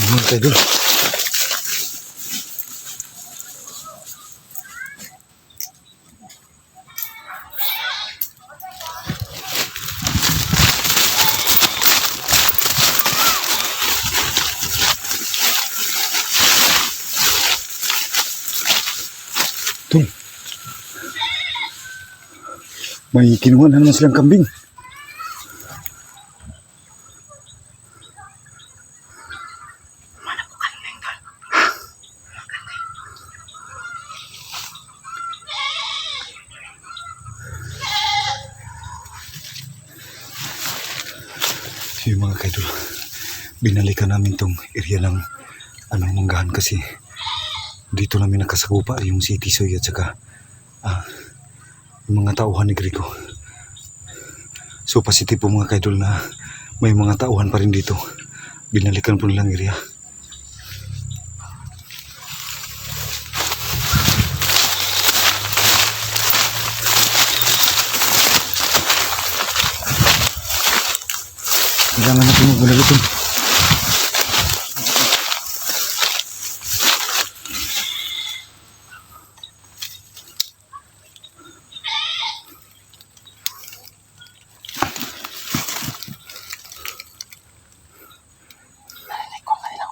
kaidol. Tol. May kinuha na naman silang kambing. Yung mga kaidol, binalikan namin tong area ng anong manggahan kasi dito namin nakasakupa yung City Soy at saka ah, yung mga tauhan ni Grigo. So positive po mga kaidol na may mga tauhan pa rin dito. Binalikan po nilang area. Kailangan natin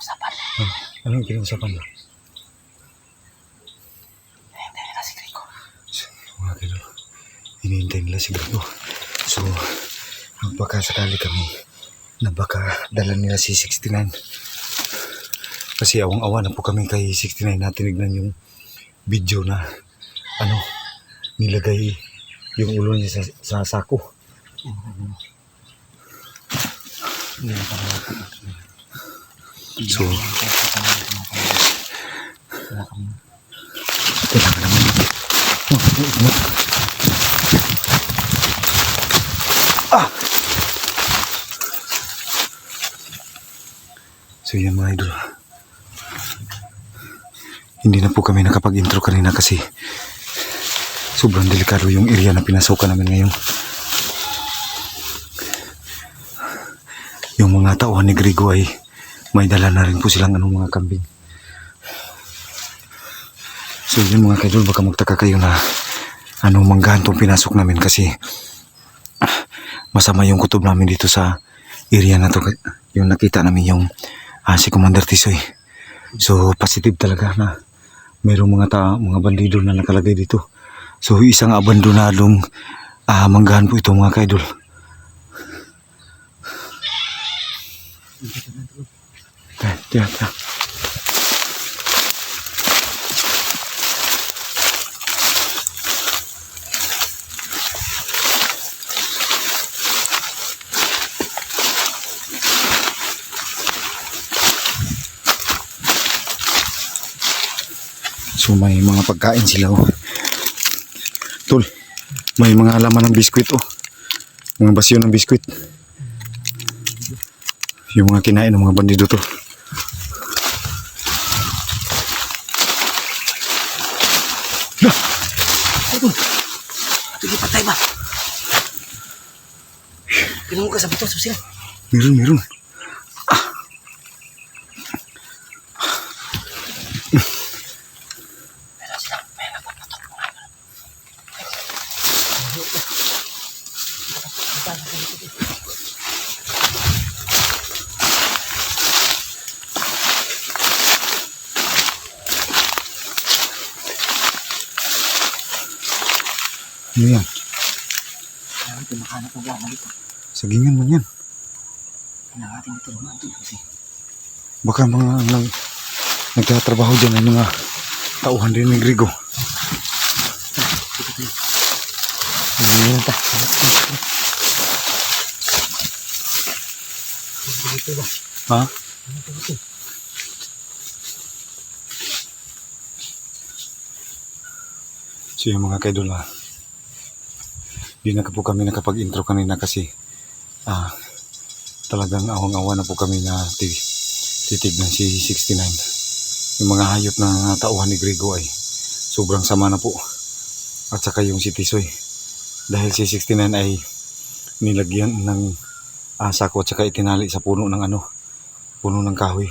usapan. Anong pinag-usapan mo? Hindi nila si Rico. Mga kaidol, hinihintay nila si Grigo. So, baka sakali kami na baka dala nila si 69. Kasi awang-awa na po kami kay 69 na tinignan yung video na ano, nilagay yung ulo niya sa, sa sako. So, kailangan naman. Ah! So yan mga idol. Hindi na po kami nakapag-intro kanina kasi sobrang delikado yung area na pinasukan namin ngayon. Yung mga tauhan ni Grigo ay may dala na rin po silang anong mga kambing. So yun mga kaidol, baka magtaka kayo na anong manggahan tong pinasok namin kasi masama yung kutob namin dito sa area na to. Yung nakita namin yung ah, si Commander Tisoy. So positive talaga na mayroong mga ta mga bandido na nakalagay dito. So isang abandonadong ah, manggahan po ito mga kaidol. Tiyan, tiyan, So may mga pagkain sila oh. Tol, may mga laman ng biskwit oh. Mga basyo ng biskwit. Yung mga kinain ng mga bandido to. Lah, Sige, patay ba? Kinuha ka sa buto, susil. meron. Meron Ano yan? Kaya natin makahanap ng buwan dito. Sagingan man yan. Kailangan natin matulungan ito kasi Baka mga nag, nagtatrabaho dyan ay mga tauhan din ni Grigo. Hindi na ta. Ha? Ano ito? So yung mga kaidol ah, di na po kami nakapag-intro kanina kasi ah, talagang awang-awa na po kami na ti- titignan si 69. Yung mga hayop na tauhan ni Grigo ay sobrang sama na po. At saka yung si Tisoy. Dahil si 69 ay nilagyan ng ah, sako at saka itinali sa puno ng ano, puno ng kahoy.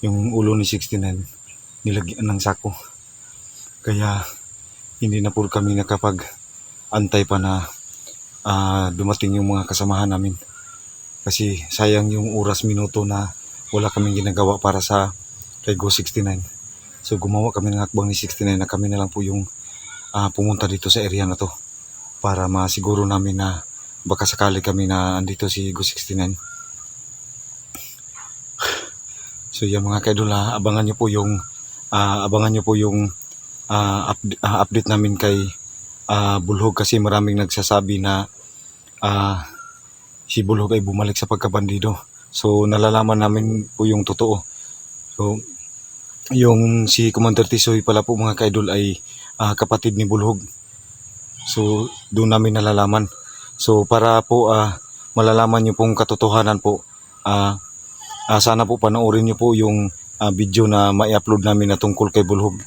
yung ulo ni 69 nilagyan ng sako. Kaya hindi na po kami nakapag antay pa na ah, dumating yung mga kasamahan namin. Kasi sayang yung oras minuto na wala kaming ginagawa para sa kay Go 69. So gumawa kami ng hakbang ni 69 na kami na lang po yung ah, pumunta dito sa area na to para masiguro namin na baka sakali kami na andito si Go 69. So yung mga kaidol ha, abangan nyo po yung ah, abangan nyo po yung ah, up- ah, update namin kay ah, Bulhog kasi maraming nagsasabi na ah, si Bulhog ay bumalik sa pagkabandido. So nalalaman namin po yung totoo. So yung si Commander Tisoy pala po mga kaidol ay ah, kapatid ni Bulhog. So doon namin nalalaman. So para po ah, malalaman niyo pong katotohanan po, ah, ah, sana po panoorin niyo po yung ah, video na mai-upload namin na tungkol kay Bulhog.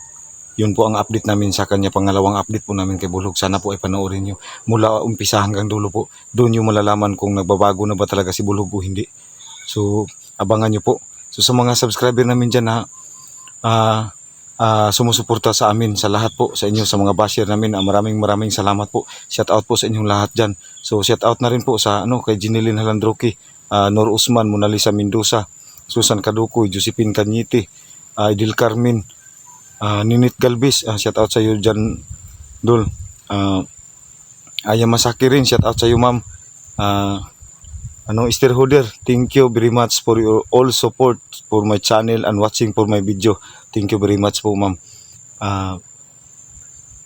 Yun po ang update namin sa kanya, pangalawang update po namin kay Bulhog. Sana po ay panoorin niyo mula umpisa hanggang dulo po. Doon niyo malalaman kung nagbabago na ba talaga si Bulhog o hindi. So abangan niyo po. So sa mga subscriber namin dyan na ah, ah, sumusuporta sa amin, sa lahat po, sa inyo, sa mga basher namin. ah, maraming maraming salamat po. Shout out po sa inyong lahat dyan. So shout out na rin po sa ano kay Jinilin Halandroki, ah, Nor Usman, Mona Lisa Mendoza, Susan Kadukoy, Josephine Kanyiti, ah, Idil Carmen, ah, Ninit Galvis, ah, shout out sa iyo dyan, Dol. Ah, Aya Masaki rin, shout out sa iyo ma'am. Ah, ano, Esther Hoder, thank you very much for your all support for my channel and watching for my video. Thank you very much po, ma'am. Ah,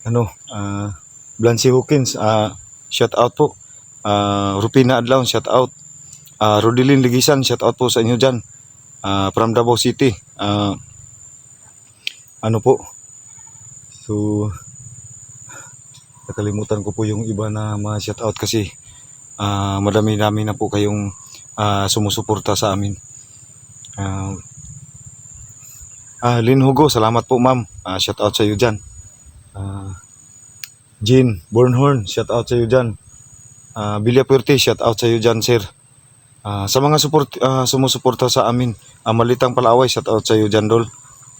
ano, ah, Blancy Hawkins, ah, shout out po. Ah, Rupina Adlaw, shout out. Ah, Rodilin Ligisan, shout out po sa inyo dyan. Ah, from Davao City. Ah, ano po? So, nakalimutan ko po yung iba na mga shout out kasi ah madami-dami na po kayong ah, sumusuporta sa amin. Ah, ah, Lynn Hugo, salamat po ma'am. Ah, shout out sa iyo dyan. Ah, Jean Bornhorn, shout out sa iyo dyan. Ah, Bilya Puerte, shout out sa iyo dyan sir. Ah, sa mga support, ah, sumusuporta sa amin, ah, Malitang Palaway, shout out sa iyo dyan Dol.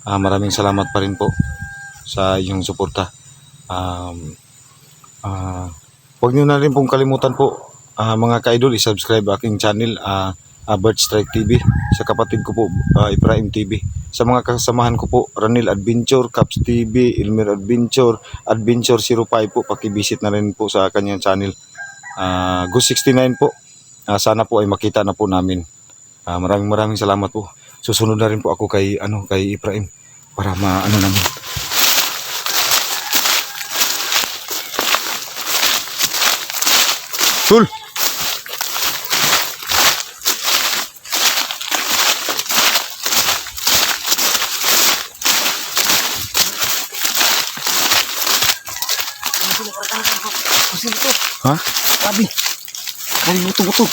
Ah, maraming salamat pa rin po sa iyong suporta. Um, ah, huwag niyo na rin pong kalimutan po ah, mga ka-idol, i-subscribe aking channel, ah, ah, Bird Strike TV. Sa kapatid ko po, ah, Ibrahim TV. Sa mga kasamahan ko po, Ranil Adventure, Caps TV, Ilmer Adventure, Adventure 05 po, pakivisit na rin po sa kanyang channel. Ah, Gus 69 po. Ah, sana po ay makita na po namin. Ah, maraming maraming salamat po. Susunod na rin po ako kay ano kay Ibrahim para maano namin. Tul. Ha? sabi. Maraming buto-buto.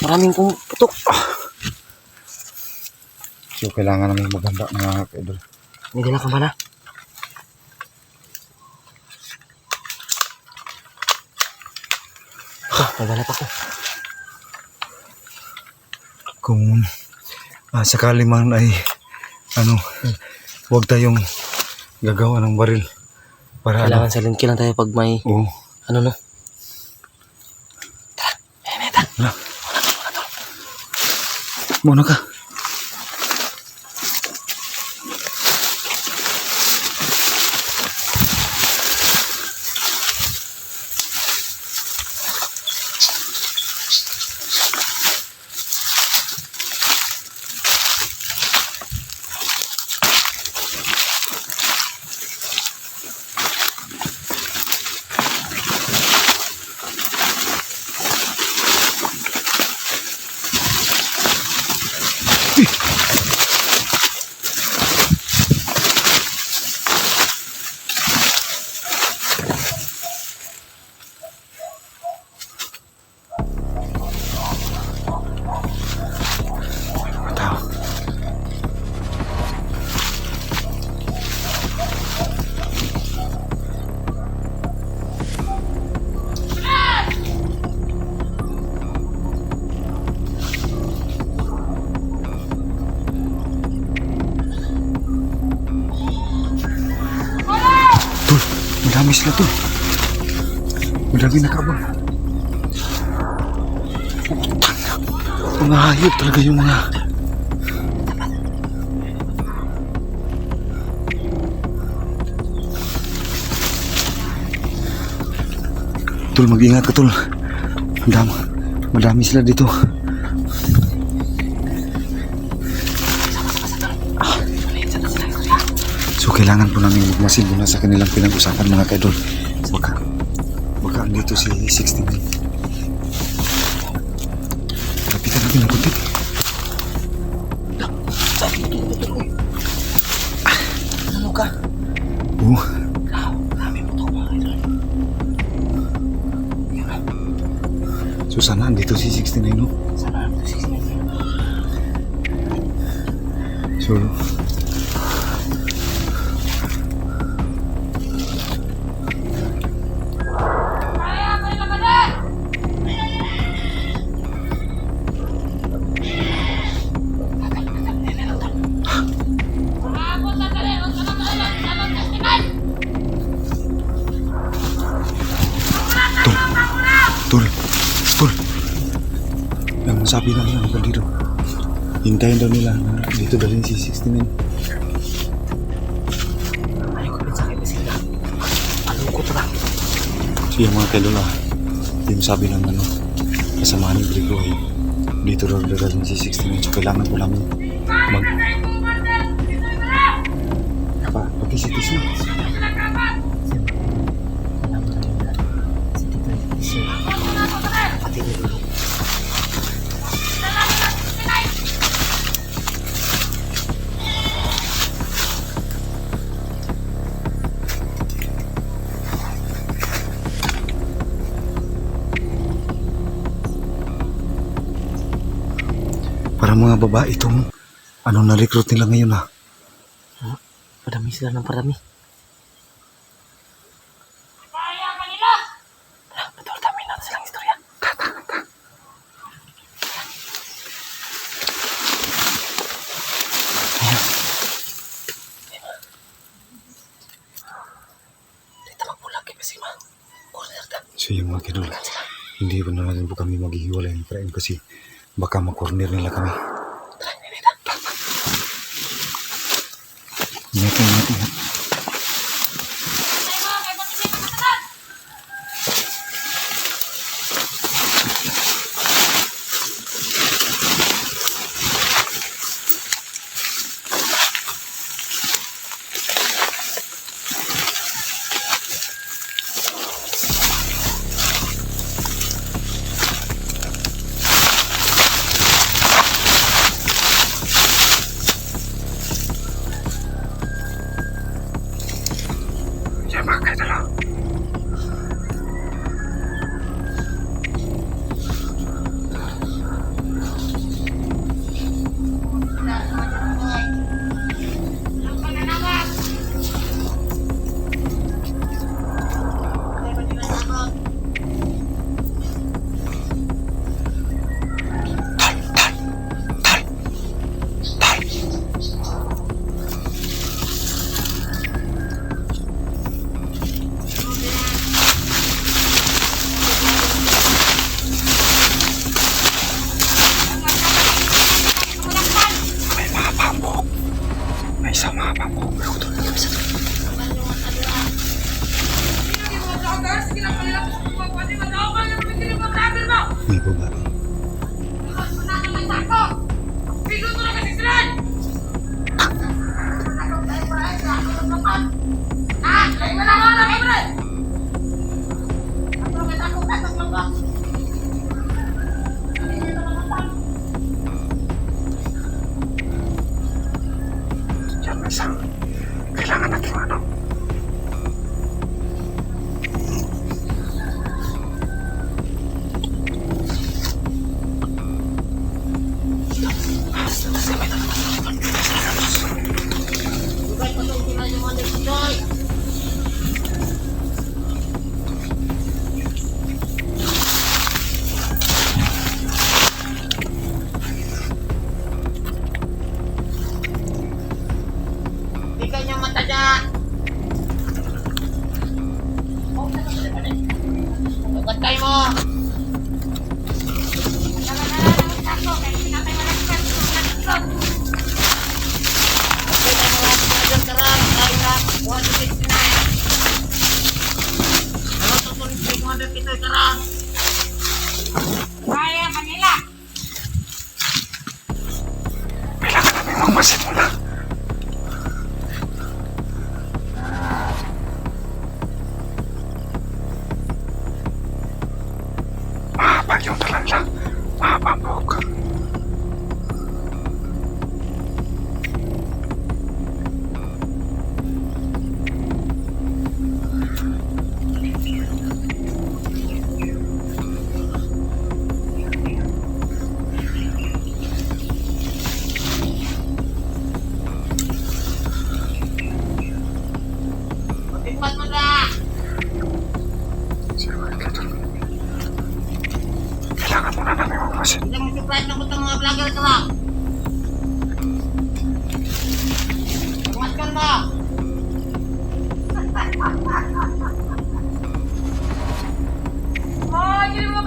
Maraming putok. So kailangan namin maganda mga kaidol. May ba na? Ito, may dala pa ko. Kung ah, sakali man ay ano, huwag tayong gagawa ng baril para ano. Kailangan sa linki lang tayo pag may Oo. ano no. Muna ka. Sila to. Madami nakabang. Na. Mga hayop talaga yung mga... Tol, mag-ingat ka, Tol. Madami, madami sila dito. So, kailangan po namin magmasid muna sa kanilang pinag-usapan, mga kaidol. Baka, baka andito si 69. Lapitan natin ng kunti. Sabi mo ito, ito. Ano ka? Oo, idol. so sana andito si 69, no? Sana ano ito si Sinay? So, nila na dito dalhin si 69. Ayaw ko pinsakit na sila. Malungkot ba? Siya mga kaidol ah. Yung sabi ng ano, kasamahan ni Grigo ay dito daw dadalhin si 69. So kailangan ko namin mag... Pa, pag-isitis na. Alam mo na nila. Si Isyo. Pati ni Lulu. Para mga babae itong ano na-recruit nila ngayon ah. Padami sila ng padami. Tara, betul dami natin silang istorya. Ayan. Dito magbulag kay Basima. Corner ta. So yung mga kaidol, hindi pa naman po kami maghihiwalay ng friend kasi baka makorner nila kami. Tara. Ingat ingat, ingat.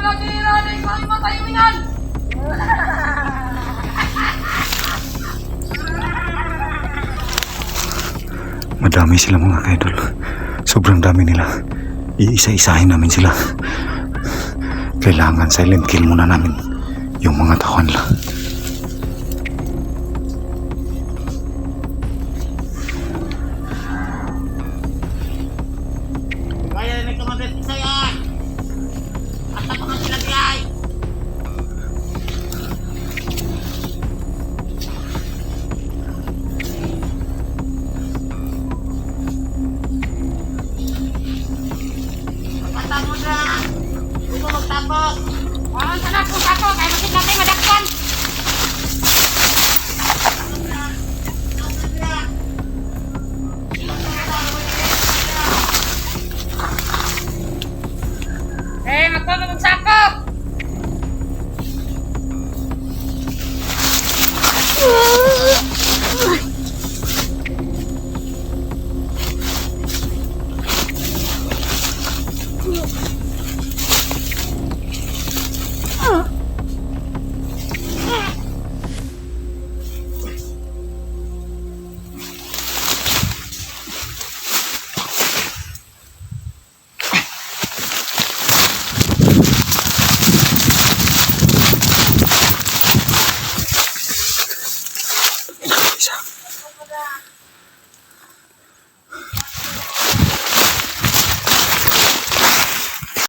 Ko yung mga tayumingan! Madami sila mga kaidol. Sobrang dami nila. Iisa-isahin namin sila. Kailangan silent kill muna namin yung mga tauhan nila.